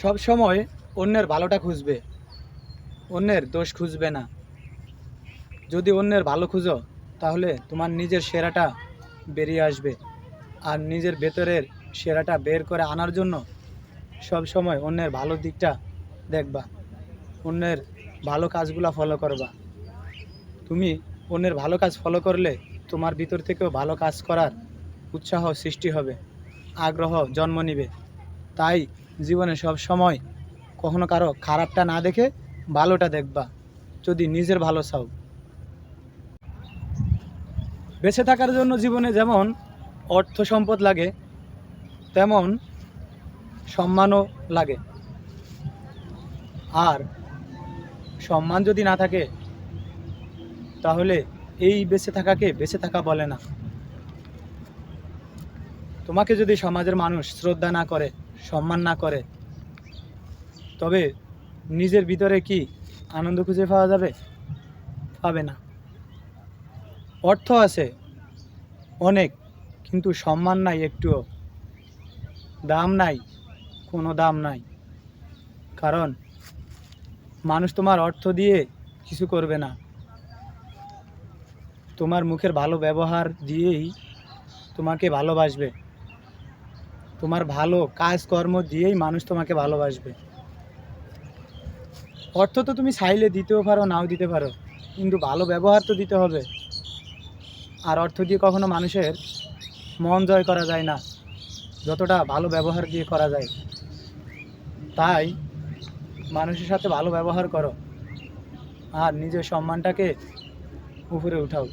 সব সময় অন্যের ভালোটা খুঁজবে, অন্যের দোষ খুঁজবে না। যদি অন্যের ভালো খুঁজো, তাহলে তোমার নিজের সেরাটা বেরিয়ে আসবে। আর নিজের ভেতরের সেরাটা বের করে আনার জন্য সব সময় অন্যের ভালো দিকটা দেখবা, অন্যের ভালো কাজগুলা ফলো করবা। তুমি অন্যের ভালো কাজ ফলো করলে তোমার ভিতর থেকেও ভালো কাজ করার উৎসাহ সৃষ্টি হবে, আগ্রহ জন্ম নিবে। তাই জীবনে সব সময় কখনো কারও খারাপটা না দেখে ভালোটা দেখবা, যদি নিজের ভালো চাও। বেঁচে থাকার জন্য জীবনে যেমন অর্থ সম্পদ লাগে, তেমন সম্মানও লাগে। আর সম্মান যদি না থাকে, তাহলে এই বেঁচে থাকাকে বেঁচে থাকা বলে না। তোমাকে যদি সমাজের মানুষ শ্রদ্ধা না করে সম্মান না করে। তবে নিজের ভিতরে কি আনন্দ খুঁজে পাওয়া যাবে? পাবে না। অর্থ আছে অনেক, কিন্তু সম্মান নাই একটুও। দাম নাই, কোনো দাম নাই। কারণ মানুষ তোমার অর্থ দিয়ে কিছু করবে না। তোমার মুখের ভালো ব্যবহার দিয়েই তোমাকে ভালোবাসবে। তোমার ভালো কাজকর্ম দিয়েই মানুষ তোমাকে ভালোবাসবে। অর্থ তো তুমি চাইলে দিতেও পারো, নাও দিতে পারো, কিন্তু ভালো ব্যবহার তো দিতে হবে। আর অর্থ দিয়ে কখনো মানুষের মন জয় করা যায় না, যতটা ভালো ব্যবহার দিয়ে করা যায়। তাই মানুষের সাথে ভালো ব্যবহার করো, আর নিজের সম্মানটাকে উপরে উঠাও।